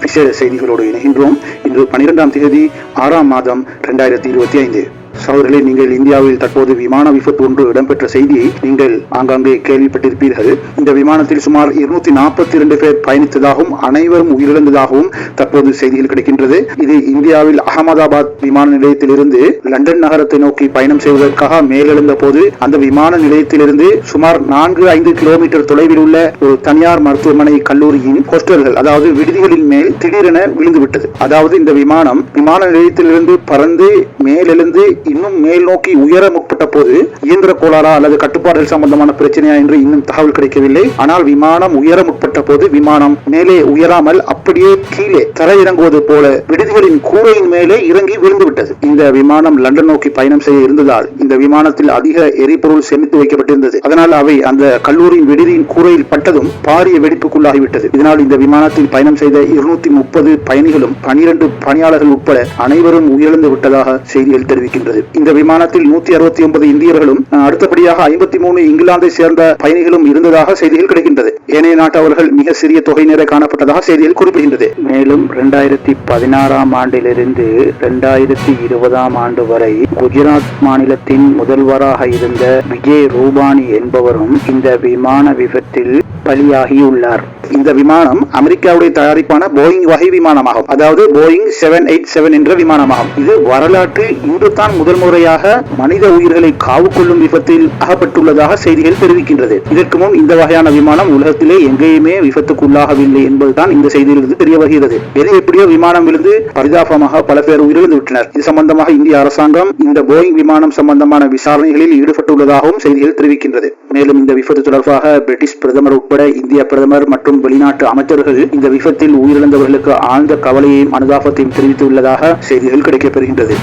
விசேட செய்திகளோடு இணைகின்றோம். இன்று பனிரெண்டாம் தேதி ஆறாம் மாதம் இரண்டாயிரத்தி இருபத்தி ஐந்து. சகோதரர்களே நீங்கள் இந்தியாவில் தற்போது விமான விபத்து ஒன்று இடம்பெற்ற செய்தியை நீங்கள் ஆங்காங்கே கேள்விப்பட்டிருப்பீர்கள். இந்த விமானத்தில் சுமார் இருநூத்தி நாற்பத்தி இரண்டு பேர் பயணித்ததாகவும் அனைவரும் உயிரிழந்ததாகவும் தற்போது செய்திகள் கிடைக்கின்றது. இது இந்தியாவில் அகமதாபாத் விமான நிலையத்திலிருந்து லண்டன் நகரத்தை நோக்கி பயணம் செய்வதற்காக மேலெழுந்த போது அந்த விமான நிலையத்திலிருந்து சுமார் நான்கு ஐந்து கிலோமீட்டர் தொலைவில் உள்ள ஒரு தனியார் மருத்துவமனை கல்லூரியின் ஹோஸ்டல்கள் அதாவது விடுதிகளின் மேல் திடீரென விழுந்துவிட்டது. அதாவது இந்த விமானம் விமான நிலையத்திலிருந்து பறந்து மேலெழுந்து இன்னும் மேல் நோக்கி உயர முற்பட்ட போது இயந்திர கோளாறா அல்லது கட்டுப்பாடுகள் சம்பந்தமான பிரச்சனையா என்று இன்னும் தகவல் கிடைக்கவில்லை. ஆனால் விமானம் உயர முற்பட்ட போது விமானம் மேலே உயராமல் அப்படியே கீழே தரையிறங்குவது போல விடுதிகளின் கூரையின் மேலே இறங்கி விழுந்து விட்டது இந்த விமானம் லண்டன் நோக்கி பயணம் செய்ய இருந்ததால் இந்த விமானத்தில் அதிக எரிபொருள் சேமித்து வைக்கப்பட்டிருந்தது. அதனால் அவை அந்த கல்லூரியின் விடுதியின் கூரையில் பட்டதும் பாரிய வெடிப்புக்குள்ளாகிவிட்டது. இதனால் இந்த விமானத்தில் பயணம் செய்த இருநூத்தி முப்பது பயணிகளும் பனிரெண்டு பணியாளர்கள் உட்பட அனைவரும் உயிரிழந்து விட்டதாக செய்திகள் தெரிவிக்கின்றது இந்த விமானத்தில் நூத்தி அறுபத்தி ஒன்பது இந்தியர்களும் அடுத்தபடியாக ஐம்பத்தி மூணு இங்கிலாந்தை சேர்ந்த பயணிகளும் இருந்ததாக செய்திகள் கிடைக்கின்றது. ஏனைய நாட்டவர்கள் மிக சிறிய தொகையினரை காணப்பட்டதாக செய்திகள் குறிப்பிடுகின்றது. மேலும் இரண்டாயிரத்தி பதினாறாம் ஆண்டிலிருந்து இரண்டாயிரத்தி இருபதாம் ஆண்டு வரை குஜராத் மாநிலத்தின் முதல்வராக இருந்த விஜய் ரூபானி என்பவரும் இந்த விமான விபத்தில் பலியாகியுள்ளார். இந்த விமானம் அமெரிக்காவுடைய தயாரிப்பான போயிங் வகை விமானமாகும். அதாவது போயிங் செவன் எயிட் செவன் என்ற விமானமாகும். இது வரலாற்றில் இன்று தான் முதல் முறையாக மனித உயிர்களை காவு கொள்ளும் விபத்தில் அகப்பட்டுள்ளதாக செய்திகள் தெரிவிக்கின்றது. இதற்கு முன் இந்த வகையான விமானம் உலகத்திலே எங்கேயுமே விபத்துக்குள்ளாகவில்லை என்பதுதான் இந்த செய்தியிலிருந்து தெரிய வருகிறது. எது எப்படியோ விமானம் விழுந்து பரிதாபமாக பல பேர் உயிரிழந்து விட்டனர் இது சம்பந்தமாக இந்திய அரசாங்கம் இந்த போயிங் விமானம் சம்பந்தமான விசாரணைகளில் ஈடுபட்டுள்ளதாகவும் செய்திகள் தெரிவிக்கின்றது. மேலும் இந்த விபத்து தொடர்பாக பிரிட்டிஷ் பிரதமர் உட்பட இந்திய பிரதமர் மற்றும் வெளிநாட்டு அமைச்சர்கள் இந்த விபத்தில் உயிரிழந்தவர்களுக்கு ஆழ்ந்த கவலையையும் அனுதாபத்தையும் தெரிவித்துள்ளதாக செய்திகள் கிடைக்கப்பெறுகின்றது